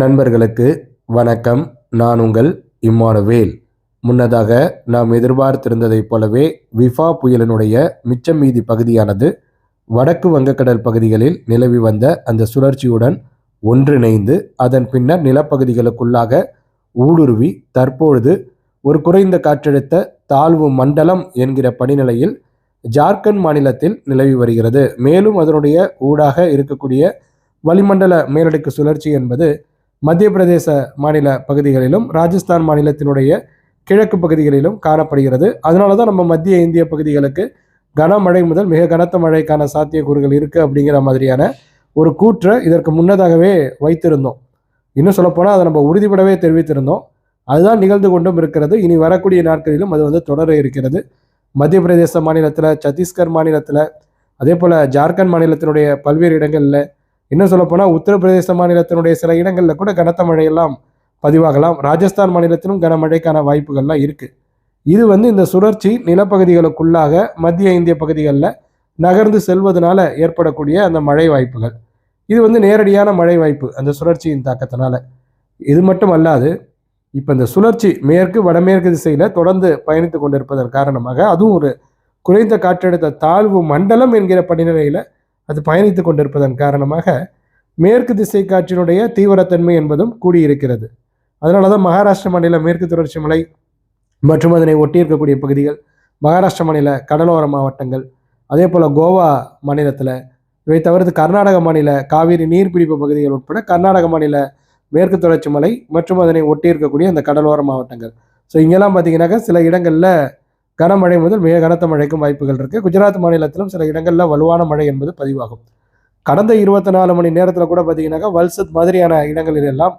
நண்பர்களுக்கு வணக்கம். நான் உங்கள் இம்மானுவேல். முன்னதாக நாம் எதிர்பார்த்திருந்ததைப் போலவே விஃபா புயலினுடைய மிச்சம் மீதி பகுதியானது வடக்கு வங்கக்கடல் பகுதிகளில் நிலவி வந்த அந்த சுழற்சியுடன் ஒன்றிணைந்து அதன் பின்னர் நிலப்பகுதிகளுக்குள்ளாக ஊடுருவி தற்பொழுது ஒரு குறைந்த காற்றழுத்த தாழ்வு மண்டலம் என்கிற படிநிலையில் ஜார்க்கண்ட் மாநிலத்தில் நிலவி வருகிறது. மேலும் அதனுடைய ஊடாக இருக்கக்கூடிய வளிமண்டல மேலடுக்கு சுழற்சி என்பது மத்திய பிரதேச மாநில பகுதிகளிலும் ராஜஸ்தான் மாநிலத்தினுடைய கிழக்கு பகுதிகளிலும் காணப்படுகிறது. அதனால தான் நம்ம மத்திய இந்திய பகுதிகளுக்கு கனமழை முதல் மிக கனத்த மழைக்கான சாத்தியக்கூறுகள் இருக்குது அப்படிங்கிற மாதிரியான ஒரு கூற்றை இதற்கு முன்னதாகவே வைத்திருந்தோம். இன்னும் சொல்லப்போனால் அதை நம்ம உறுதிப்படவே தெரிவித்திருந்தோம். அதுதான் நிகழ்ந்து கொண்டும் இருக்கிறது. இனி வரக்கூடிய நாட்களிலும் அது வந்து தொடர இருக்கிறது. மத்திய பிரதேச மாநிலத்தில் சத்தீஸ்கர் மாநிலத்தில் அதே போல் ஜார்க்கண்ட் மாநிலத்தினுடைய பல்வேறு இடங்களில் இன்னும் சொல்லப்போனால் உத்தரப்பிரதேச மாநிலத்தினுடைய சில இடங்களில் கூட கனத்த மழையெல்லாம் பதிவாகலாம். ராஜஸ்தான் மாநிலத்திலும் கனமழைக்கான வாய்ப்புகள்லாம் இருக்குது இது வந்து இந்த சுழற்சி நிலப்பகுதிகளுக்குள்ளாக மத்திய இந்திய பகுதிகளில் நகர்ந்து செல்வதனால ஏற்படக்கூடிய அந்த மழை வாய்ப்புகள். இது வந்து நேரடியான மழை வாய்ப்பு அந்த சுழற்சியின் தாக்கத்தினால. இது மட்டும் அல்லாது இப்போ இந்த சுழற்சி மேற்கு வடமேற்கு திசையில் தொடர்ந்து பயணித்து கொண்டிருப்பதன் காரணமாக அதுவும் ஒரு குறைந்த காற்றழுத்த தாழ்வு மண்டலம் என்கிற படிநிலையில் அது பயணித்து கொண்டிருப்பதன் காரணமாக மேற்கு திசை காற்றினுடைய தீவிரத்தன்மை என்பதும் கூடியிருக்கிறது. அதனால தான் மகாராஷ்டிர மாநில மேற்கு தொடர்ச்சி மலை மற்றும் அதனை ஒட்டி இருக்கக்கூடிய பகுதிகள் மகாராஷ்டிர மாநில கடலோர மாவட்டங்கள் அதே போல் கோவா மாநிலத்தில் இவை தவிர்த்து கர்நாடக மாநில காவிரி நீர்பிடிப்பு பகுதிகள் உட்பட கர்நாடக மாநில மேற்கு தொடர்ச்சி மலை மற்றும் அதனை ஒட்டி இருக்கக்கூடிய அந்த கடலோர மாவட்டங்கள். ஸோ இங்கெல்லாம் பார்த்தீங்கன்னாக்கா சில இடங்களில் கனமழை முதல் மிக கனத்த மழைக்கும் வாய்ப்புகள் இருக்குது குஜராத் மாநிலத்திலும் சில இடங்களில் வலுவான மழை என்பது பதிவாகும். கடந்த இருபத்தி நாலு மணி நேரத்தில் கூட பார்த்தீங்கன்னாக்கா வல்சத் மாதிரியான இடங்களில் எல்லாம்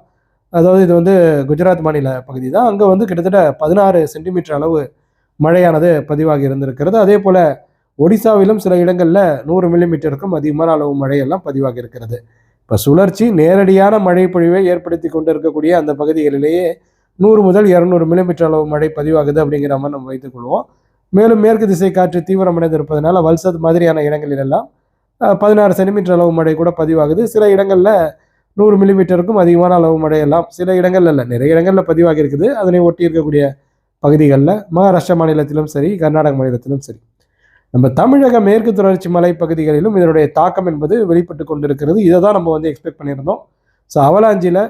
அதாவது இது வந்து குஜராத் மாநில பகுதி தான் அங்கே வந்து கிட்டத்தட்ட பதினாறு சென்டிமீட்டர் அளவு மழையானது பதிவாகி இருந்திருக்கிறது. அதே போல் ஒடிசாவிலும் சில இடங்களில் நூறு மில்லிமீட்டருக்கும் அதிகமான அளவு மழையெல்லாம் பதிவாகி இருக்கிறது. இப்போ சுழற்சி நேரடியான மழை பொழிவை ஏற்படுத்தி கொண்டு இருக்கக்கூடிய அந்த பகுதிகளிலேயே நூறு முதல் இரநூறு மில்லிமீட்டர் அளவு மழை பதிவாகுது அப்படிங்கிற மாதிரி நம்ம வைத்துக்கொள்வோம் மேலும் மேற்கு திசை காற்று தீவிரமடைந்து இருப்பதனால வல்சத் மாதிரியான இடங்களிலெல்லாம் பதினாறு சென்டிமீட்டர் அளவு மழை கூட பதிவாகுது. சில இடங்களில் நூறு மில்லிமீட்டருக்கும் அதிகமான அளவு மழையெல்லாம் சில இடங்கள்ல இல்லை நிறைய இடங்களில் பதிவாகி இருக்குது. அதனை ஒட்டி இருக்கக்கூடிய பகுதிகளில் மகாராஷ்டிரா மாநிலத்திலும் சரி கர்நாடக மாநிலத்திலும் சரி. நம்ம தமிழக மேற்கு தொடர்ச்சி மலை பகுதிகளிலும் இதனுடைய தாக்கம் என்பது வெளிப்பட்டு கொண்டிருக்கிறது. இதை தான் நம்ம வந்து எக்ஸ்பெக்ட் பண்ணியிருந்தோம். ஸோ அவலாஞ்சியில்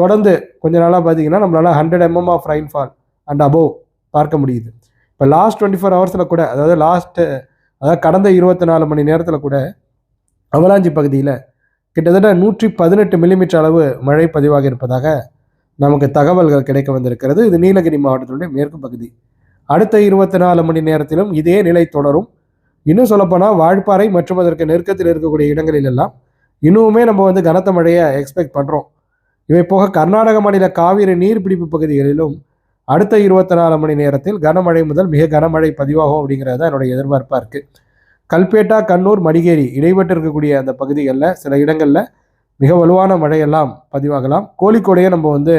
தொடர்ந்து கொஞ்ச நாளாக பார்த்தீங்கன்னா நம்மளால் hundred mm of rainfall and above பார்க்க முடியுது. இப்போ லாஸ்ட் டுவெண்ட்டி ஃபோர் ஹவர்ஸில் கூட அதாவது லாஸ்ட்டு அதாவது கடந்த இருபத்தி நாலு மணி நேரத்தில் கூட அவலாஞ்சி பகுதியில் கிட்டத்தட்ட நூற்றி பதினெட்டு மில்லிமீட்டர் அளவு மழை பதிவாக இருப்பதாக நமக்கு தகவல்கள் கிடைக்க வந்திருக்கிறது. இது நீலகிரி மாவட்டத்தினுடைய மேற்கு பகுதி. அடுத்த இருபத்தி நாலு மணி நேரத்திலும் இதே நிலை தொடரும். இன்னும் சொல்லப்போனால் வால்பாறை மற்றும் அதற்கு நெருக்கத்தில் இருக்கக்கூடிய இடங்களிலெல்லாம் இன்னுமே நம்ம வந்து கனத்த மழையை எக்ஸ்பெக்ட் பண்ணுறோம் இவை போக கர்நாடக மாநில காவிரி நீர்பிடிப்பு பகுதிகளிலும் அடுத்த இருபத்தி நாலு மணி நேரத்தில் கனமழை முதல் மிக கனமழை பதிவாகும் அப்படிங்கிறது தான் என்னுடைய எதிர்பார்ப்பாக இருக்குது கல்பேட்டா கண்ணூர் மடிகேரி இடைப்பட்டு இருக்கக்கூடிய அந்த பகுதிகளில் சில இடங்களில் மிக வலுவான மழையெல்லாம் பதிவாகலாம். கோழிக்கோடையே நம்ம வந்து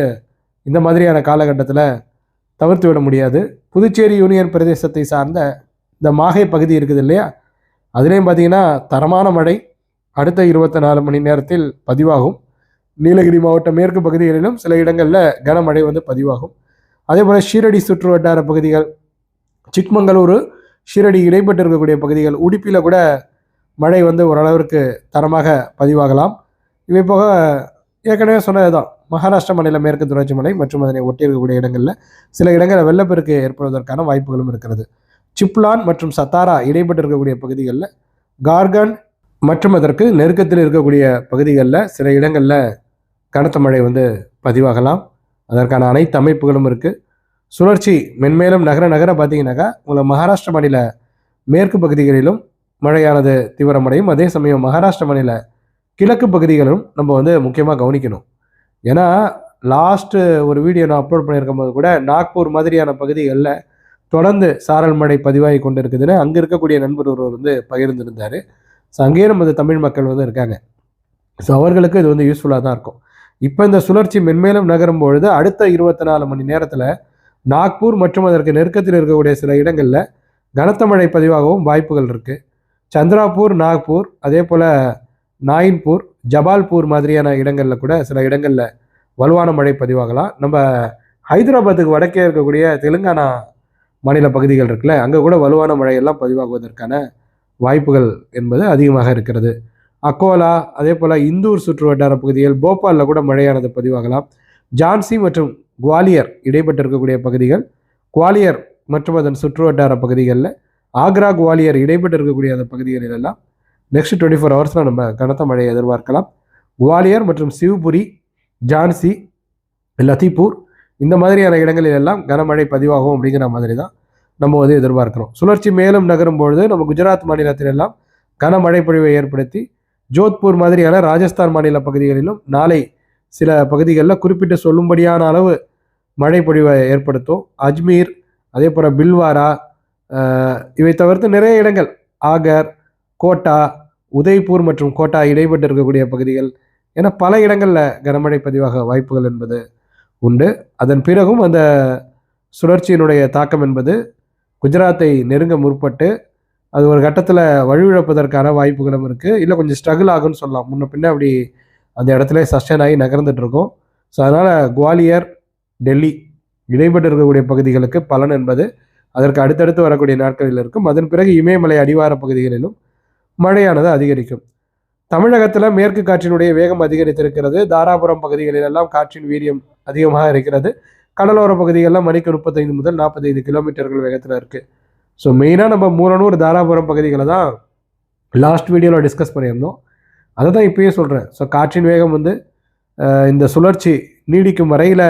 இந்த மாதிரியான காலகட்டத்தில் தவிர்த்து விட முடியாது. புதுச்சேரி யூனியன் பிரதேசத்தை சார்ந்த இந்த மாகை பகுதி இருக்குது இல்லையா? அதுலேயும் பார்த்தீங்கன்னா தரமான மழை அடுத்த இருபத்தி நாலு மணி நேரத்தில் பதிவாகும். நீலகிரி மாவட்ட மேற்கு பகுதிகளிலும் சில இடங்களில் கனமழை வந்து பதிவாகும். அதே போல் ஷீரடி சுற்று வட்டார பகுதிகள் சிக்மங்களூரு ஷீரடி இடைப்பட்டு இருக்கக்கூடிய பகுதிகள் உடுப்பியில் கூட மழை வந்து ஓரளவிற்கு தரமாக பதிவாகலாம். இவை போக ஏற்கனவே சொன்னது தான் மகாராஷ்டிரா மாநில மேற்கு தொடர்ச்சி மலை மற்றும் அதனை ஒட்டி இருக்கக்கூடிய இடங்களில் சில இடங்களில் வெள்ளப்பெருக்கு ஏற்படுவதற்கான வாய்ப்புகளும் இருக்கிறது. சிப்லான் மற்றும் சத்தாரா இடைப்பட்டு இருக்கக்கூடிய பகுதிகளில் கார்கன் மற்றும் அதற்கு நெருக்கத்தில் இருக்கக்கூடிய பகுதிகளில் சில இடங்களில் கனத்த மழை வந்து பதிவாகலாம். அதற்கான அனைத்து அமைப்புகளும் இருக்குது சுழற்சி மென்மேலும் நகர நகர பார்த்தீங்கன்னாக்கா உங்களை மகாராஷ்டிர மாநில மேற்கு பகுதிகளிலும் மழையானது தீவிரமடையும். அதே சமயம் மகாராஷ்டிர மாநில கிழக்கு பகுதிகளும் நம்ம வந்து முக்கியமாக கவனிக்கணும். ஏன்னா லாஸ்ட்டு ஒரு வீடியோ நான் அப்லோட் பண்ணியிருக்கும் போது கூட நாக்பூர் மாதிரியான பகுதிகளில் தொடர்ந்து சாரல் மழை பதிவாகி கொண்டு இருக்குதுன்னு அங்கே இருக்கக்கூடிய நண்பர் ஒருவர் வந்து பகிர்ந்திருந்தார். ஸோ அங்கேயே நமது தமிழ் மக்கள் வந்து இருக்காங்க. ஸோ அவர்களுக்கு இது வந்து யூஸ்ஃபுல்லாக தான் இருக்கும். இப்போ இந்த சுழற்சி மென்மேலும் நகரும் பொழுது அடுத்த இருபத்தி நாலு மணி நேரத்தில் நாக்பூர் மற்றும் அதற்கு நெருக்கத்தில் இருக்கக்கூடிய சில இடங்களில் கனத்த மழை பதிவாகவும் வாய்ப்புகள் இருக்குது சந்திராப்பூர் நாக்பூர் அதே போல் நாயின்பூர் ஜபால்பூர் மாதிரியான இடங்களில் கூட சில இடங்களில் வலுவான மழை பதிவாகலாம். நம்ம ஹைதராபாத்துக்கு வடக்கே இருக்கக்கூடிய தெலுங்கானா மாநில பகுதிகள் இருக்குல்ல அங்கே கூட வலுவான மழையெல்லாம் பதிவாகுவதற்கான வாய்ப்புகள் என்பது அதிகமாக இருக்கிறது. அக்கோலா அதே போல் இந்தூர் சுற்று வட்டார பகுதிகள் போபாலில் கூட மழையானது பதிவாகலாம். ஜான்சி மற்றும் குவாலியர் இடைப்பட்டு இருக்கக்கூடிய பகுதிகள் குவாலியர் மற்றும் அதன் சுற்று வட்டார பகுதிகளில் ஆக்ரா குவாலியர் இடைப்பட்டு இருக்கக்கூடிய அந்த பகுதிகளில் எல்லாம் நெக்ஸ்ட் டுவெண்ட்டி ஃபோர் ஹவர்ஸில் நம்ம கனத்த மழையை எதிர்பார்க்கலாம். குவாலியர் மற்றும் சிவ்புரி ஜான்சி லத்திப்பூர் இந்த மாதிரியான இடங்களில் எல்லாம் கனமழை பதிவாகும் அப்படிங்கிற மாதிரி தான் நம்ம வந்து எதிர்பார்க்கிறோம். சுழற்சி மேலும் நகரும் பொழுது நம்ம குஜராத் மாநிலத்திலெல்லாம் கனமழை பொழிவை ஏற்படுத்தி ஜோத்பூர் மாதிரியான ராஜஸ்தான் மாநில பகுதிகளிலும் நாளை சில பகுதிகளில் குறிப்பிட்டு சொல்லும்படியான அளவு மழை பொழிவை ஏற்படுத்தும். அஜ்மீர் அதே போல் பில்வாரா இவை தவிர்த்து நிறைய இடங்கள் ஆகர் கோட்டா உதய்பூர் மற்றும் கோட்டா இடைப்பட்டு இருக்கக்கூடிய பகுதிகள் என பல இடங்களில் கனமழை பதிவாக வாய்ப்புகள் என்பது உண்டு. அதன் பிறகும் அந்த சுழற்சியினுடைய தாக்கம் என்பது குஜராத்தை நெருங்க முற்பட்டு அது ஒரு கட்டத்தில் வலுவிழப்பதற்கான வாய்ப்புகளும் இருக்குது இல்லை கொஞ்சம் ஸ்ட்ரகிள் ஆகும்னு சொல்லலாம். முன்ன பின்ன அப்படி அந்த இடத்துல சஸ்டைன் ஆகி நகர்ந்துட்டு இருக்கும். ஸோ அதனால் குவாலியர் டெல்லி இடைப்பட்டு இருக்கக்கூடிய பகுதிகளுக்கு பலன் என்பது அதற்கு அடுத்தடுத்து வரக்கூடிய நாட்களில் இருக்கும். அதன் பிறகு இமயமலை அடிவார பகுதிகளிலும் மழையானது அதிகரிக்கும். தமிழகத்தில் மேற்கு காற்றினுடைய வேகம் அதிகரித்திருக்கிறது. தாராபுரம் பகுதிகளில் எல்லாம் காற்றின் வீரியம் அதிகமாக இருக்கிறது. கடலோர பகுதிகளில் மணிக்கு முப்பத்தைந்து முதல் நாற்பத்தைந்து கிலோமீட்டர்கள் வேகத்தில் இருக்குது ஸோ மெயினாக நம்ம மூலனூர் தாராபுரம் பகுதிகளை தான் லாஸ்ட் வீடியோவில் டிஸ்கஸ் பண்ணியிருந்தோம். அதை தான் இப்போயே சொல்கிறேன் ஸோ காற்றின் வேகம் வந்து இந்த சுழற்சி நீடிக்கும் வரையில்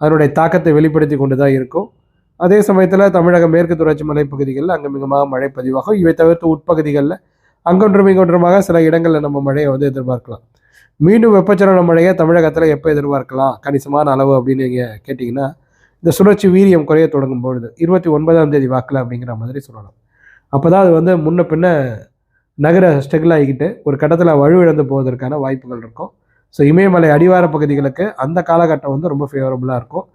அதனுடைய தாக்கத்தை வெளிப்படுத்தி கொண்டு தான் இருக்கும். அதே சமயத்தில் தமிழக மேற்கு தொடர்ச்சி மலைப்பகுதிகளில் அங்கமிகமாக மழை பதிவாகும். இவை தவிர்த்து உட்பகுதிகளில் அங்கொன்றும் இங்கொன்றுமாக சில இடங்களில் நம்ம மழையை வந்து எதிர்பார்க்கலாம். மீண்டும் வெப்பச்சலன மழையை தமிழகத்தில் எப்போ எதிர்பார்க்கலாம்? கணிசமான அளவு அப்படின்னு நீங்கள் கேட்டிங்கன்னா இந்த சுழற்சி வீரியம் குறைய தொடங்கும் பொழுது இருபத்தி ஒன்பதாம் தேதி வாக்கில் அப்படிங்கிற மாதிரி சொல்லலாம். அப்போ தான் அது வந்து முன்ன பின்ன நகர ஸ்ட்ரகிள் ஆகிக்கிட்டு ஒரு கட்டத்தில் வலுவிழந்து போவதற்கான வாய்ப்புகள் இருக்கும். ஸோ இமயமலை அடிவார பகுதிகளுக்கு அந்த காலகட்டம் வந்து ரொம்ப ஃபேவரபுளாக இருக்கும்.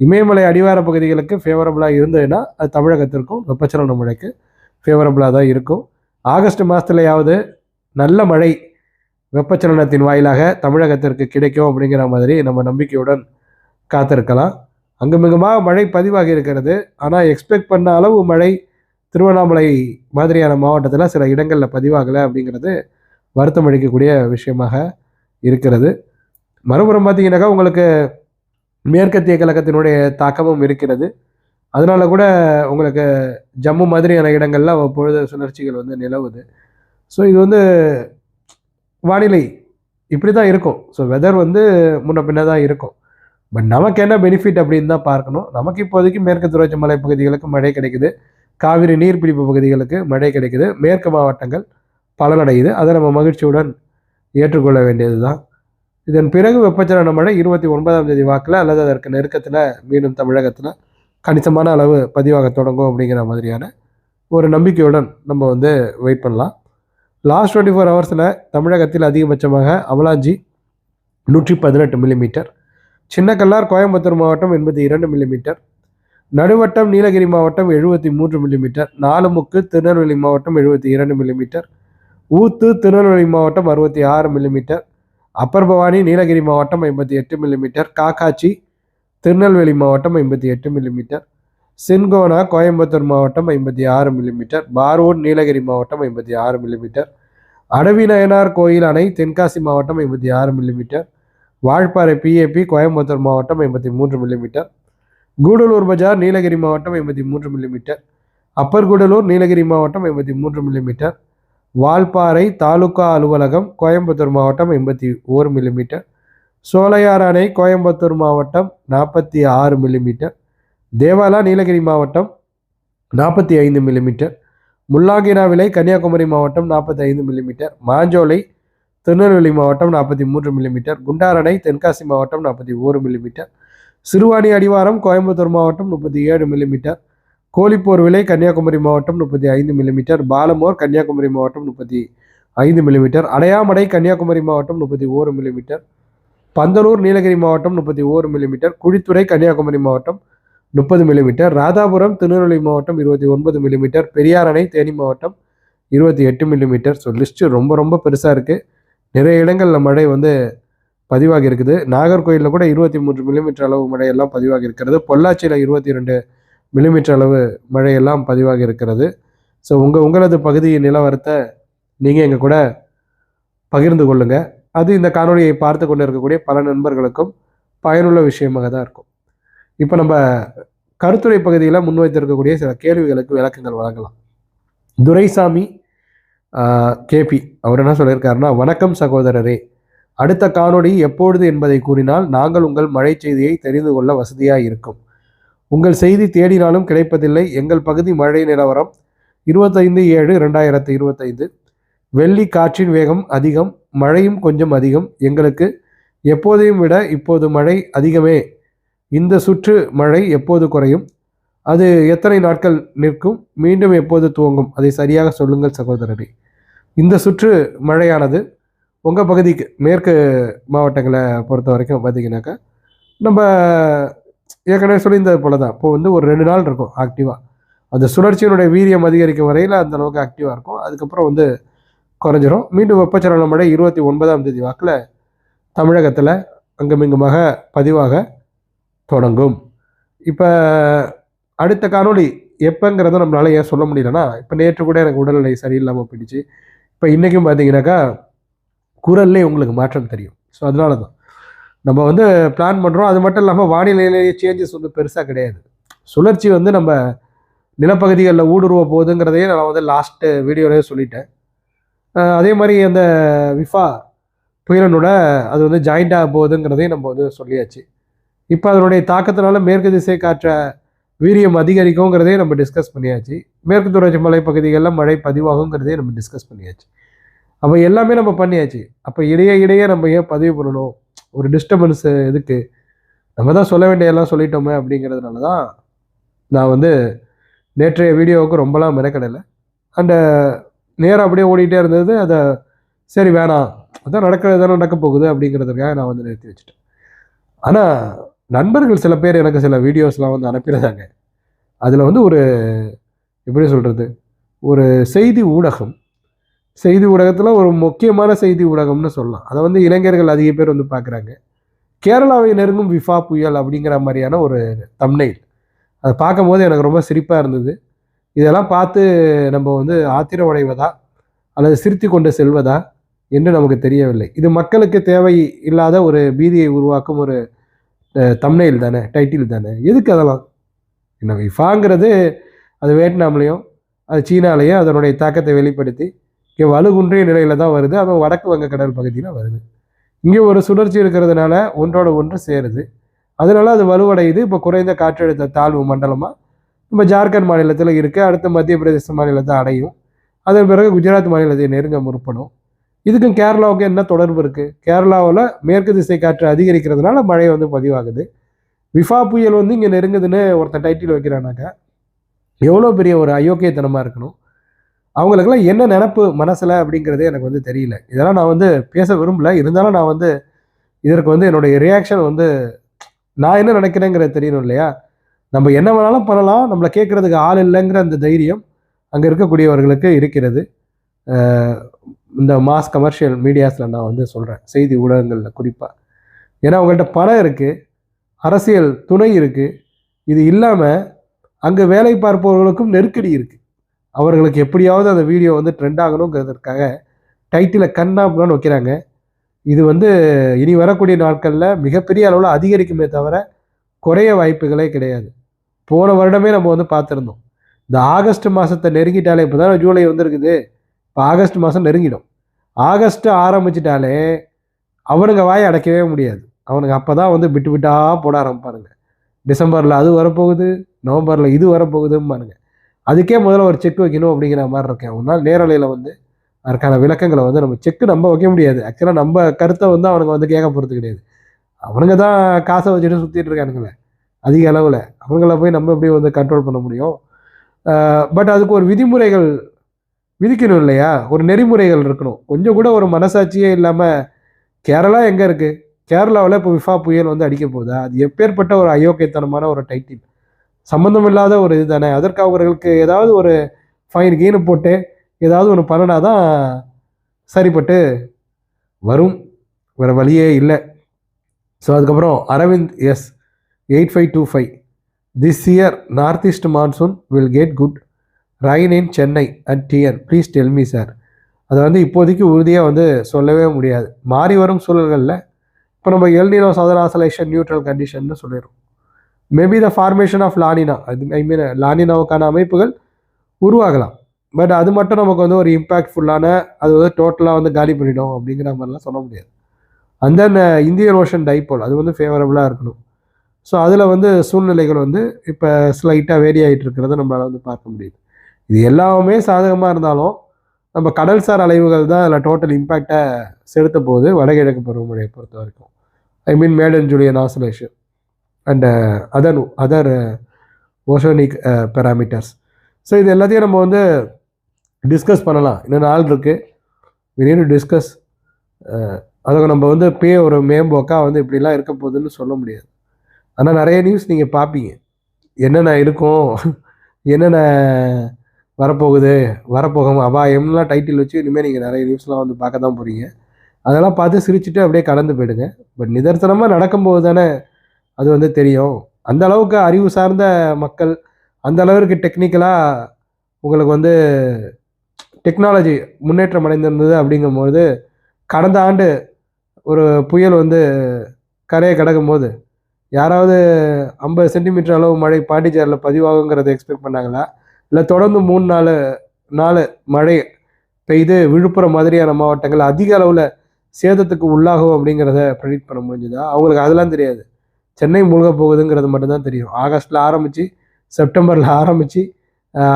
இமயமலை அடிவார பகுதிகளுக்கு ஃபேவரபுளாக இருந்ததுன்னா அது தமிழகத்திற்கும் வெப்பச்சலன மழைக்கு ஃபேவரபுளாக தான் இருக்கும். ஆகஸ்ட் மாதத்துலையாவது நல்ல மழை வெப்பச்சலனத்தின் வாயிலாக தமிழகத்திற்கு கிடைக்கும் அப்படிங்கிற மாதிரி நம்ம நம்பிக்கையுடன் காத்திருக்கலாம். அங்குமிகமாக மழை பதிவாகி இருக்கிறது. ஆனால் எக்ஸ்பெக்ட் பண்ண அளவு மழை திருவண்ணாமலை மாதிரியான மாவட்டத்தில் சில இடங்களில் பதிவாகலை அப்படிங்கிறது வருத்தம் அளிக்கக்கூடிய விஷயமாக இருக்கிறது. மறுபுறம் பார்த்தீங்கன்னாக்கா உங்களுக்கு மேற்கத்திய கழகத்தினுடைய தாக்கமும் இருக்கிறது. அதனால கூட உங்களுக்கு ஜம்மு மாதிரியான இடங்கள்ல அவ்வப்பொழுது சுழற்சிகள் வந்து நிலவுது. ஸோ இது வந்து வானிலை இப்படி தான் இருக்கும். ஸோ வெதர் வந்து முன்ன பின்ன தான் இருக்கும். பட் நமக்கு என்ன பெனிஃபிட் அப்படின்னு தான் பார்க்கணும். நமக்கு இப்போதைக்கு மேற்கு தொடர்ச்சி மலைப்பகுதிகளுக்கு மழை கிடைக்குது. காவிரி நீர்பிடிப்பு பகுதிகளுக்கு மழை கிடைக்குது. மேற்கு மாவட்டங்கள் பலனடையுது. அதை நம்ம மகிழ்ச்சியுடன் ஏற்றுக்கொள்ள வேண்டியது தான் இதன் பிறகு வெப்பச்சலன மழை இருபத்தி ஒன்பதாம் தேதி வாக்கில் அல்லது அதற்கு நெருக்கத்தில் மீண்டும் தமிழகத்தில் கணிசமான அளவு பதிவாக தொடங்கும் அப்படிங்கிற மாதிரியான ஒரு நம்பிக்கையுடன் நம்ம வந்து வெயிட் பண்ணலாம். லாஸ்ட் டுவெண்ட்டி ஃபோர் ஹவர்ஸில் தமிழகத்தில் அதிகபட்சமாக அவலாஞ்சி நூற்றி பதினெட்டு மில்லிமீட்டர் சின்னக்கல்லார் கோயம்புத்தூர் மாவட்டம் எண்பத்தி இரண்டு மில்லிமீட்டர் நடுவட்டம் நீலகிரி மாவட்டம் எழுபத்தி மூன்று மில்லிமீட்டர் நாலுமுக்கு திருநெல்வேலி மாவட்டம் எழுபத்தி இரண்டு மில்லிமீட்டர் ஊத்து திருநெல்வேலி மாவட்டம் அறுபத்தி ஆறு மில்லிமீட்டர் அப்பர் பவானி நீலகிரி மாவட்டம் ஐம்பத்தி எட்டு மில்லிமீட்டர் காக்காச்சி திருநெல்வேலி மாவட்டம் ஐம்பத்தி எட்டு மில்லிமீட்டர் சின்கோனா கோயம்புத்தூர் மாவட்டம் ஐம்பத்தி ஆறு மில்லிமீட்டர் பார்வூர் நீலகிரி மாவட்டம் ஐம்பத்தி ஆறு மில்லிமீட்டர் அடவிநயனார் கோயில் அணை தென்காசி மாவட்டம் ஐம்பத்தி ஆறு மில்லிமீட்டர் வால்பாறை பிஏபி கோயம்புத்தூர் மாவட்டம் ஐம்பத்தி மூன்று மில்லிமீட்டர் கூடலூர் பஜார் நீலகிரி மாவட்டம் ஐம்பத்தி மூன்று மில்லிமீட்டர் அப்பர் கூடலூர் நீலகிரி மாவட்டம் ஐம்பத்தி மூன்று மில்லிமீட்டர் வால்பாறை தாலுகா அலுவலகம் கோயம்புத்தூர் மாவட்டம் எண்பத்தி ஓரு மில்லிமீட்டர் சோலையார் அணை கோயம்புத்தூர் மாவட்டம் நாற்பத்தி ஆறு மில்லிமீட்டர் தேவாலா நீலகிரி மாவட்டம் நாற்பத்தி ஐந்து மில்லிமீட்டர் முல்லாங்கினாவிலை கன்னியாகுமரி மாவட்டம் நாற்பத்தி ஐந்து மில்லிமீட்டர் மாஞ்சோலை திருநெல்வேலி மாவட்டம் நாற்பத்தி மூன்று மில்லிமீட்டர் குண்டாரணை தென்காசி மாவட்டம் நாற்பத்தி ஓரு மில்லிமீட்டர் சிறுவாணி அடிவாரம் கோயம்புத்தூர் மாவட்டம் முப்பத்தி ஏழு மில்லிமீட்டர் கோழிப்போர் விலை கன்னியாகுமரி மாவட்டம் முப்பத்தி ஐந்து மில்லிமீட்டர் பாலமோர் கன்னியாகுமரி மாவட்டம் முப்பத்தி ஐந்து மில்லிமீட்டர் அடையாமடை கன்னியாகுமரி மாவட்டம் முப்பத்தி ஓரு மில்லிமீட்டர் பந்தலூர் நீலகிரி மாவட்டம் முப்பத்தி ஓரு மில்லிமீட்டர் குழித்துறை கன்னியாகுமரி மாவட்டம் முப்பது மில்லிமீட்டர் ராதாபுரம் திருநெல்வேலி மாவட்டம் இருபத்தி ஒன்பது மில்லிமீட்டர் பெரியார் அணை தேனி மாவட்டம் இருபத்தி எட்டு மில்லிமீட்டர் ஸோ லிஸ்ட்டு ரொம்ப ரொம்ப பெருசாக இருக்குது நிறைய இடங்களில் மழை வந்து பதிவாகி இருக்குது நாகர்கோயிலில் கூட இருபத்தி மூன்று மில்லிமீட்டர் அளவு மழையெல்லாம் பதிவாகி இருக்கிறது பொள்ளாச்சியில் இருபத்தி ரெண்டு மில்லிமீட்டர் அளவு மழையெல்லாம் பதிவாகி இருக்கிறது ஸோ உங்கள் உங்களது பகுதி நிலவரத்தை நீங்கள் எங்கள் கூட பகிர்ந்து கொள்ளுங்கள் அது இந்த காணொளியை பார்த்து கொண்டு இருக்கக்கூடிய பல நண்பர்களுக்கும் பயனுள்ள விஷயமாக தான் இருக்கும். இப்போ நம்ம கருத்துரை பகுதியில் முன்வைத்திருக்கக்கூடிய சில கேள்விகளுக்கு விளக்கங்கள் வழங்கலாம். துரைசாமி கேபி அவர் என்ன சொல்லியிருக்காருன்னா வணக்கம் சகோதரரே. அடுத்த காணொளி எப்பொழுது என்பதை கூறினால் நாங்கள் உங்கள் மழை செய்தியை தெரிந்து கொள்ள வசதியாக இருக்கும். உங்கள் செய்தி தேடினாலும் கிடைப்பதில்லை. எங்கள் பகுதி மழை நிலவரம் இருபத்தைந்து ஏழு ரெண்டாயிரத்து இருபத்தைந்து. வெள்ளி காற்றின் வேகம் அதிகம் மழையும் கொஞ்சம் அதிகம். எங்களுக்கு எப்போதையும் விட இப்போது மழை அதிகமே. இந்த சுற்று மழை எப்போது குறையும்? அது எத்தனை நாட்கள் நிற்கும்? மீண்டும் எப்போது துவங்கும்? அதை சரியாக சொல்லுங்கள் சகோதரரே. இந்த சுற்று மழையானது உங்கள் பகுதிக்கு மேற்கு மாவட்டங்களை பொறுத்த வரைக்கும் பார்த்தீங்கன்னாக்கா நம்ம ஏற்கனவே சொல்லியிருந்தது போல தான் இப்போ வந்து ஒரு ரெண்டு நாள் இருக்கும் ஆக்டிவாக அந்த சுழற்சியினுடைய வீரியம் அதிகரிக்கும் வரையில் அந்த அளவுக்கு ஆக்டிவாக இருக்கும். அதுக்கப்புறம் வந்து குறைஞ்சிரும். மீண்டும் வெப்பச்சலன மழை இருபத்தி ஒன்பதாம் தேதி வாக்கில் தமிழகத்தில் அங்குமிங்குமாக பதிவாக தொடங்கும். இப்போ அடுத்த காணொளி எப்போங்கிறத நம்மளால ஏன் சொல்ல முடியலன்னா இப்போ நேற்று கூட எனக்கு உடல்நிலை சரியில்லாமல் போயிடுச்சு. இப்போ இன்றைக்கும் பார்த்தீங்கன்னாக்கா குரல்லே உங்களுக்கு மாற்றம் தெரியும். ஸோ அதனால தான் நம்ம வந்து பிளான் பண்ணுறோம் அது மட்டும் இல்லாமல் வானிலையிலேயே சேஞ்சஸ் வந்து பெருசாக கிடையாது. சுழற்சி வந்து நம்ம நிலப்பகுதிகளில் ஊடுருவ போகுதுங்கிறதையே நான் வந்து லாஸ்ட்டு வீடியோலேயே சொல்லிட்டேன். அதே மாதிரி அந்த விஃபா புயலனோட அது வந்து ஜாயிண்ட் ஆக போகுதுங்கிறதையும் நம்ம வந்து சொல்லியாச்சு. இப்போ அதனுடைய தாக்கத்தினால மேற்கு திசை காற்ற வீரியம் அதிகரிக்குங்கிறதையும் நம்ம டிஸ்கஸ் பண்ணியாச்சு. மேற்கு தொடர்ச்சி மலை பகுதிகளில் மழை பதிவாகுங்கிறதே நம்ம டிஸ்கஸ் பண்ணியாச்சு. அப்போ எல்லாமே நம்ம பண்ணியாச்சு. அப்போ இடையே இடையே நம்ம ஏன் பதிவு பண்ணணும்? ஒரு டிஸ்டர்பன்ஸ் எதுக்கு? நம்ம தான் சொல்ல வேண்டிய எல்லாம் சொல்லிட்டோமே அப்படிங்கிறதுனால தான் நான் வந்து நேற்றைய வீடியோவுக்கு ரொம்பலாம் மெனக்கடலை. அண்டு நேரம் அப்படியே ஓடிக்கிட்டே இருந்தது. அதை சரி வேணாம். அதான் நடக்கிறது தானே நடக்க போகுது அப்படிங்கிறதுக்காக நான் வந்து நிறுத்தி வச்சுட்டேன். ஆனால் நண்பர்கள் சில பேர் எனக்கு சில வீடியோஸ்லாம் வந்து அனுப்பியிருந்தாங்க. அதில் வந்து ஒரு எப்படி சொல்கிறது ஒரு செய்தி ஊடகம். செய்தி ஊடகத்தில் ஒரு முக்கியமான செய்தி ஊடகம்னு சொல்லலாம். அதை வந்து இளைஞர்கள் அதிக பேர் வந்து பார்க்குறாங்க கேரளாவை நெருங்கும் விஃபா புயல் அப்படிங்கிற மாதிரியான ஒரு தம்னைல் அதை பார்க்கும்போது எனக்கு ரொம்ப சிரிப்பாக இருந்தது. இதெல்லாம் பார்த்து நம்ம வந்து ஆத்திரமடைவதா? அல்லது சிரித்து கொண்டு செல்வதா? என்று நமக்கு தெரியவில்லை. இது மக்களுக்கு தேவை இல்லாத ஒரு பீதியை உருவாக்கும் ஒரு தம்னையில் தானே டைட்டில் தானே எதுக்கு அதெல்லாம்? என்ன விஃபாங்கிறது அது வியட்நாம்லேயும் அது சீனாலேயும் அதனுடைய தாக்கத்தை வெளிப்படுத்தி இங்கே வலுகுன்றிய நிலையில் தான் வருது அதுவும் வடக்கு வங்க கடல் பகுதியில் வருது. இங்கே ஒரு சுழற்சி இருக்கிறதுனால ஒன்றோட ஒன்று சேருது. அதனால அது வலுவடையுது. இப்போ குறைந்த காற்றழுத்த தாழ்வு மண்டலமாக நம்ம ஜார்க்கண்ட் மாநிலத்தில் இருக்குது அடுத்து மத்திய பிரதேச மாநிலத்தை அடையும். அதன் பிறகு குஜராத் மாநிலத்தை நெருங்க முற்படும். இதுக்கும் கேரளாவுக்கு என்ன தொடர்பு இருக்குது கேரளாவில் மேற்கு திசை காற்று அதிகரிக்கிறதுனால மழை வந்து பதிவாகுது. விஃபா புயல் வந்து இங்கே நெருங்குதுன்னு ஒருத்தன் டைட்டில் வைக்கிறானாக்கா எவ்வளோ பெரிய ஒரு அயோக்கியத்தனமாக இருக்கணும். அவங்களுக்கெல்லாம் என்ன நினப்பு மனசில் அப்படிங்கிறதே எனக்கு வந்து தெரியல. இதெல்லாம் நான் வந்து பேச விரும்பல. இருந்தாலும் நான் வந்து இதற்கு வந்து என்னுடைய ரியாக்ஷன் வந்து நான் என்ன நினைக்கிறேங்கிறது தெரியணும் இல்லையா? நம்ம என்ன வேணாலும் பண்ணலாம். நம்மளை கேட்குறதுக்கு ஆள் இல்லைங்கிற அந்த தைரியம் அங்கே இருக்கக்கூடியவர்களுக்கு இருக்கிறது. இந்த மாஸ் கமர்ஷியல் மீடியாஸில் நான் வந்து சொல்கிறேன் செய்தி ஊடகங்களில் குறிப்பாக ஏன்னா அவங்கள்ட்ட பணம் இருக்குது அரசியல் துணை இருக்குது இது இல்லாமல் அங்கே வேலை பார்ப்பவர்களுக்கும் நெருக்கடி இருக்குது அவர்களுக்கு எப்படியாவது அந்த வீடியோ வந்து ட்ரெண்ட் ஆகணுங்கிறதுக்காக டைட்டிலை கண்ணாப்புன்னு வைக்கிறாங்க இது வந்து இனி வரக்கூடிய நாட்களில் மிகப்பெரிய அளவில் அதிகரிக்குமே தவிர குறைய வாய்ப்புகளே கிடையாது. போன வருடமே நம்ம வந்து பார்த்துருந்தோம். இந்த ஆகஸ்ட் மாதத்தை நெருங்கிட்டாலே இப்போ தான் ஜூலை வந்துருக்குது. இப்போ ஆகஸ்ட் மாதம் நெருங்கிடும். ஆகஸ்ட்டு ஆரம்பிச்சிட்டாலே அவனுங்க வாயை அடைக்கவே முடியாது. அவனுங்க அப்போ தான் வந்து விட்டு விட்டாக போட ஆரம்பிப்பாருங்க டிசம்பரில் அது வரப்போகுது நவம்பரில் இது வரப்போகுதும்பாருங்க அதுக்கே முதல்ல ஒரு செக் வைக்கணும் அப்படிங்கிற மாதிரி இருக்கேன். அவனால் நேரலையில் வந்து அதற்கான விளக்கங்களை வந்து நம்ம செக்கு நம்ம வைக்க முடியாது. ஆக்சுவலாக நம்ம கருத்தை வந்து அவனுங்க வந்து கேட்க போகிறது கிடையாது. அவனுங்க தான் காசை வச்சுட்டு சுற்றிட்டு இருக்கானுங்களே அதிக அளவில். அவங்கள போய் நம்ம எப்படி வந்து கண்ட்ரோல் பண்ண முடியும்? பட் அதுக்கு ஒரு விதிமுறைகள் விதிக்கணும் இல்லையா? ஒரு நெறிமுறைகள் இருக்கணும். கொஞ்சம் கூட ஒரு மனசாட்சியே இல்லாமல் கேரளா எங்கே இருக்குது கேரளாவில் இப்போ விஃபா புயல் வந்து அடிக்க போகுதா? அது எப்பேற்பட்ட ஒரு அயோக்கியத்தனமான ஒரு டைட்டில். சம்மந்தம் இல்லாத ஒரு இது தானே. அதற்கு அவர்களுக்கு ஏதாவது ஒரு ஃபைன் கீனு போட்டு ஏதாவது ஒன்று பண்ணினா தான் சரிப்பட்டு வரும். வேறு வழியே இல்லை. ஸோ அதுக்கப்புறம் Arvind S eight five two five this year north east monsoon will get good rain in Chennai and TN please tell me sir அதை வந்து இப்போதைக்கு உறுதியாக வந்து சொல்லவே முடியாது. மாறி வரும் சூழல்களில் இப்போ நம்ம El Nino southern oscillation neutral கண்டிஷன்னு சொல்லிடுறோம். Maybe the formation of La Nina அது ஐ மீன் லானினாவுக்கான அமைப்புகள் உருவாகலாம். பட் அது மட்டும் நமக்கு வந்து ஒரு இம்பேக்ட்ஃபுல்லான அது வந்து டோட்டலாக வந்து காலி பண்ணிடும் அப்படிங்கிற மாதிரிலாம் சொல்ல முடியாது. அந்த இந்தியன் ஓஷன் டைப்போல் அது வந்து ஃபேவரபுளாக இருக்கணும். ஸோ அதில் வந்து சூழ்நிலைகள் வந்து இப்போ ஸ்லைட்டாக வேரி ஆகிட்டு இருக்கிறத நம்மளால் வந்து பார்க்க முடியுது. இது எல்லாமே சாதகமாக இருந்தாலும் நம்ம கடல்சார் அலைவுகள் தான் அதில் டோட்டல் இம்பேக்டை செலுத்த போகுது. வடகிழக்கு பருவமழையை பொறுத்த வரைக்கும். I mean Madden Julian oscillation and other other oceanic parameters so இது எல்லாத்தையும் நம்ம வந்து டிஸ்கஸ் பண்ணலாம். இன்னும் நாள் இருக்குது we டிஸ்கஸ் uh, அதை நம்ம வந்து பே ஒரு மேம்போக்காக வந்து இப்படிலாம் இருக்க போகுதுன்னு சொல்ல முடியாது. ஆனால் நிறைய நியூஸ் நீங்கள் பார்ப்பீங்க. என்னென்ன இருக்கும்? என்னென்ன வரப்போகுது வரப்போகும் அபாயம்லாம் டைட்டில் வச்சு இனிமேல் நீங்கள் நிறைய நியூஸ்லாம் வந்து பார்க்க தான் போகிறீங்க அதெல்லாம் பார்த்து சிரிச்சுட்டு அப்படியே கடந்து போயிடுங்க. பட் நிதர்சனமாக நடக்கும்போது தானே அது வந்து தெரியும். அந்த அளவுக்கு அறிவு சார்ந்த மக்கள் அந்த அளவிற்கு டெக்னிக்கலாக உங்களுக்கு வந்து டெக்னாலஜி முன்னேற்றம் அடைந்திருந்தது அப்படிங்கும்போது கடந்த ஆண்டு ஒரு புயல் வந்து கரையை கடக்கும் போது யாராவது ஐம்பது சென்டிமீட்டர் அளவு மழை பாண்டிச்சேரியில் பதிவாகுங்கிறத எக்ஸ்பெக்ட் பண்ணாங்களா? இல்லை தொடர்ந்து மூணு நாலு நாலு மழை பெய்து விழுப்புரம் மாதிரியான மாவட்டங்கள் அதிக அளவில் சேதத்துக்கு உள்ளாகும் அப்படிங்கிறத ப்ரெடிக்ட் பண்ண முடிஞ்சுதா? அவங்களுக்கு அதெல்லாம் தெரியாது. சென்னை மூழ்க போகுதுங்கிறது மட்டும்தான் தெரியும். ஆகஸ்ட்டில் ஆரம்பித்து செப்டம்பரில் ஆரம்பித்து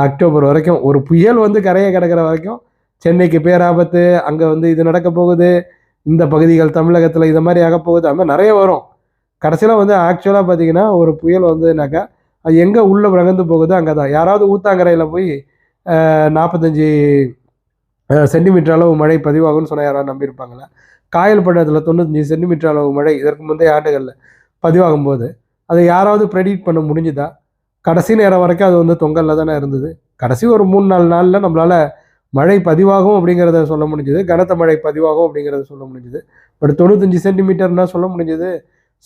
அக்டோபர் வரைக்கும் ஒரு புயல் வந்து கரையை கிடக்கிற வரைக்கும் சென்னைக்கு பேராபத்து அங்கே வந்து இது நடக்க போகுது இந்த பகுதிகள் தமிழகத்தில் இது மாதிரி ஆக போகுது அது நிறைய வரும். கடைசியில் வந்து ஆக்சுவலாக பார்த்தீங்கன்னா ஒரு புயல் வந்துனாக்கா அது எங்கே உள்ளே விளங்கந்து போகுதோ அங்கே தான் யாராவது ஊத்தாங்கரையில் போய் நாற்பத்தஞ்சி சென்டிமீட்டர் அளவு மழை பதிவாகும்னு சொன்னால் யாராவது நம்பியிருப்பாங்களா? காயல் பட்டத்தில் தொண்ணூத்தஞ்சு சென்டிமீட்டர் அளவு மழை இதற்கு முந்தைய ஆண்டுகளில் பதிவாகும் போது அதை யாராவது ப்ரெடிக்ட் பண்ண முடிஞ்சுதா? கடைசி நேரம் வரைக்கும் அது வந்து தொங்கலில் தானே இருந்தது. கடைசி ஒரு மூணு நாலு நாளில் நம்மளால் மழை பதிவாகும் அப்படிங்கிறத சொல்ல முடிஞ்சுது. கனத்த மழை பதிவாகும் அப்படிங்கிறத சொல்ல முடிஞ்சுது. பட் தொண்ணூத்தஞ்சு சென்டிமீட்டர்னால் சொல்ல முடிஞ்சது.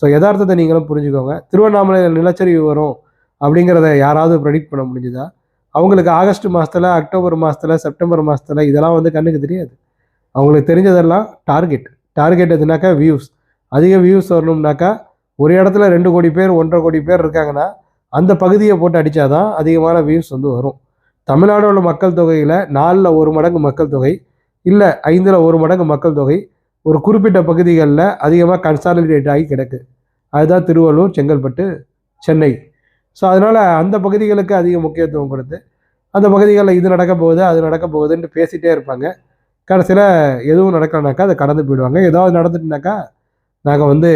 ஸோ யதார்த்தத்தை நீங்களும் புரிஞ்சுக்கோங்க. திருவண்ணாமலையில் நிலச்சரிவு வரும். அப்படிங்கிறத யாராவது ப்ரெடிக்ட் பண்ண முடிஞ்சுதா? அவங்களுக்கு ஆகஸ்ட் மாதத்தில் அக்டோபர் மாதத்தில் செப்டம்பர் மாதத்தில் இதெல்லாம் வந்து கண்ணுக்கு தெரியாது. அவங்களுக்கு தெரிஞ்சதெல்லாம் டார்கெட் டார்கெட் எதுனாக்கா வியூஸ் அதிக வியூஸ் வரணும்னாக்கா ஒரு இடத்துல ரெண்டு கோடி பேர் ஒன்றரை கோடி பேர் இருக்காங்கன்னா அந்த பகுதியை போட்டு அடித்தாதான் அதிகமான வியூஸ் வந்து வரும். தமிழ்நாடோட மக்கள் தொகையில் நாலில் ஒரு மடங்கு மக்கள் தொகை இல்லை ஐந்தில் ஒரு மடங்கு மக்கள் தொகை ஒரு குறிப்பிட்ட பகுதிகளில் அதிகமாக கன்சாலிடேட் ஆகி கிடக்கு. அதுதான் திருவள்ளூர் செங்கல்பட்டு சென்னை. ஸோ அதனால் அந்த பகுதிகளுக்கு அதிக முக்கியத்துவம் கொடுத்து அந்த பகுதிகளில் இது நடக்க போகுது அது நடக்க போகுதுன்ட்டு பேசிகிட்டே இருப்பாங்க. கடைசியில் எதுவும் நடக்கலைனாக்கா அதை கடந்து போயிடுவாங்க. ஏதாவது நடந்துட்டுனாக்கா நாங்கள் வந்து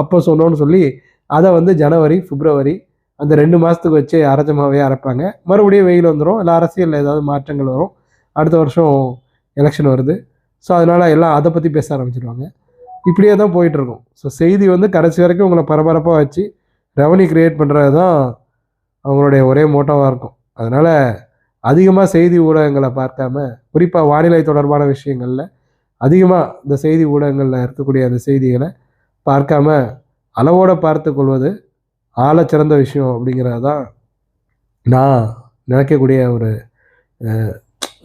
அப்போ சொன்னோன்னு சொல்லி அதை வந்து ஜனவரி பிப்ரவரி அந்த ரெண்டு மாதத்துக்கு வச்சு அரைச்சமாகவே அரைப்பாங்க. மறுபடியும் வெயில் வந்துடும் இல்லை அரசியலில் ஏதாவது மாற்றங்கள் வரும். அடுத்த வருஷம் எலெக்ஷன் வருது. ஸோ அதனால் எல்லாம் அதை பற்றி பேச ஆரம்பிச்சிடுவாங்க இப்படியே தான் போயிட்டுருக்கும் ஸோ செய்தி வந்து கடைசி வரைக்கும் உங்களை பரபரப்பாக வச்சு ரெவன்யூ க்ரியேட் பண்ணுறது தான் அவங்களுடைய ஒரே மோட்டோவாக இருக்கும். அதனால் அதிகமாக செய்தி ஊடகங்களை பார்க்காம குறிப்பாக வானிலை தொடர்பான விஷயங்களில் அதிகமாக இந்த செய்தி ஊடகங்களில் இருக்கக்கூடிய அந்த செய்திகளை பார்க்காம அளவோடு பார்த்து கொள்வது ஆழச் சிறந்த விஷயம் அப்படிங்கிறது தான் நான் நினைக்கக்கூடிய ஒரு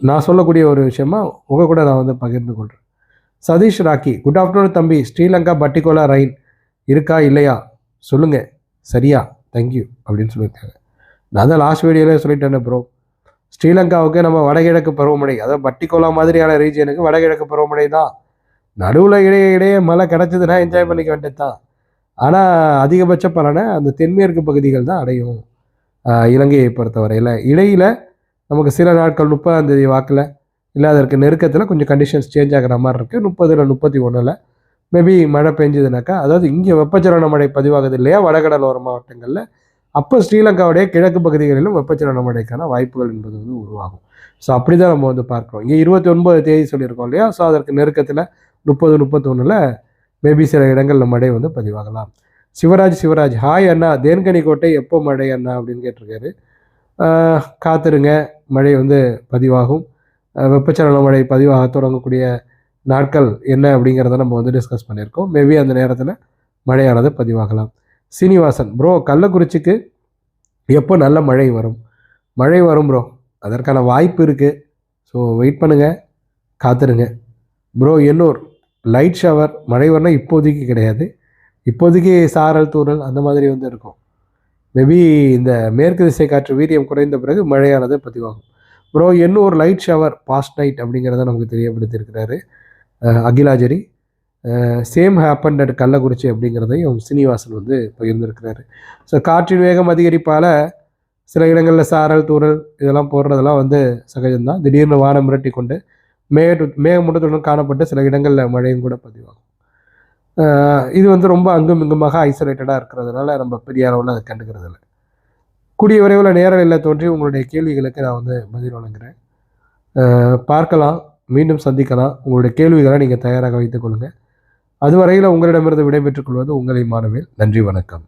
நான் சொல்லக்கூடிய ஒரு விஷயமா உங்கள் கூட நான் வந்து பகிர்ந்து கொள்கிறேன் சதீஷ் ராக்கி குட் ஆஃப்டர்நூன் தம்பி. ஸ்ரீலங்கா பட்டிகோலா ரயின் இருக்கா இல்லையா? சொல்லுங்கள் சரியா? தேங்க்யூ அப்படின்னு சொல்லியிருக்காங்க. நான் தான் லாஸ்ட் வீடியோலே சொல்லிட்டேன் ப்ரோ ஸ்ரீலங்காவுக்கு நம்ம வடகிழக்கு பருவமழை அதாவது பட்டிகோலா மாதிரியான ரீஜியனுக்கு வடகிழக்கு பருவமழை தான். நடுவில் இடையே இடையே மழை கிடச்சதுன்னா என்ஜாய் பண்ணிக்க வேண்டியது தான் ஆனால் அதிகபட்ச பலனை அந்த தென்மேற்கு பகுதிகள் தான் அடையும். இலங்கையை பொறுத்தவரையில். இடையில் நமக்கு சில நாட்கள் முப்பதாம் தேதி வாக்கில் இல்லை அதற்கு நெருக்கத்தில் கொஞ்சம் கண்டிஷன்ஸ் சேஞ்ச் ஆகிற மாதிரி இருக்குது முப்பதில் முப்பத்தி ஒன்றில் மேபி மழை பெஞ்சதுனாக்கா அதாவது இங்கே வெப்பச்சலன மழை பதிவாகுது இல்லையா வடகடலோர மாவட்டங்களில் அப்போ ஸ்ரீலங்காவுடைய கிழக்கு பகுதிகளிலும் வெப்பச்சலன மழைக்கான வாய்ப்புகள் என்பது வந்து உருவாகும். ஸோ அப்படி தான் நம்ம வந்து பார்க்குறோம். இங்கே இருபத்தி ஒன்பது தேதி சொல்லியிருக்கோம் இல்லையா ஸோ அதற்கு நெருக்கத்தில் முப்பது முப்பத்தொன்னில் மேபி சில இடங்களில் மழை வந்து பதிவாகலாம். சிவராஜ் சிவராஜ் ஹாய் அண்ணா தேன்கனி கோட்டை எப்போ மழை அண்ணா? அப்படின்னு கேட்டிருக்காரு. காத்திருங்க மழை வந்து பதிவாகும். வெப்பச்சலன மழை பதிவாக தொடங்கக்கூடிய நாட்கள் என்ன அப்படிங்கிறத நம்ம வந்து டிஸ்கஸ் பண்ணியிருக்கோம். மேபி அந்த நேரத்தில் மழையானது பதிவாகலாம். சீனிவாசன் ப்ரோ கள்ளக்குறிச்சிக்கு எப்போ நல்ல மழை வரும்? மழை வரும் ப்ரோ அதற்கான வாய்ப்பு இருக்குது ஸோ வெயிட் பண்ணுங்கள் காத்துருங்க. ப்ரோ எண்ணூர் லைட் ஷவர் மழை வரணும் இப்போதைக்கு கிடையாது. இப்போதைக்கு சாரல் தூறல் அந்த மாதிரி வந்து இருக்கும். மேபி இந்த மேற்கு திசை காற்று வீரியம் குறைந்த பிறகு மழையானது பதிவாகும். Bro Ennore light shower past night அப்படிங்கிறத நமக்கு தெரியப்படுத்தியிருக்கிறாரு. அகிலாஜரி சேம் ஹேப்பன் அட் கள்ளக்குறிச்சி அப்படிங்கிறதையும் சீனிவாசன் வந்து பகிர்ந்திருக்கிறாரு. ஸோ காற்றின் வேகம் அதிகரிப்பால் சில இடங்களில் சாரல் தூரல் இதெல்லாம் போடுறதெல்லாம் வந்து சகஜம்தான். திடீர்னு வானம் மிரட்டி கொண்டு மேக மேகமூட்டத்துடன் காணப்பட்டு சில இடங்களில் மழையும் கூட பதிவாகும். இது வந்து ரொம்ப அங்கும் இங்குமாக ஐசோலேட்டடாக இருக்கிறதுனால நம்ம பெரிய அளவில் அதை கண்டுக்கிறது இல்லை கூடிய விரைவில் நேரலையில் தோன்றி உங்களுடைய கேள்விகளுக்கு நான் வந்து பதில் வழங்குகிறேன் பார்க்கலாம். மீண்டும் சந்திக்கலாம். உங்களுடைய கேள்விகளை நீங்கள் தயாராக வைத்துக் கொள்ளுங்கள் அதுவரையில் உங்களிடமிருந்து விடைபெற்றுக் கொள்வது உங்களை மாணவில் நன்றி வணக்கம்.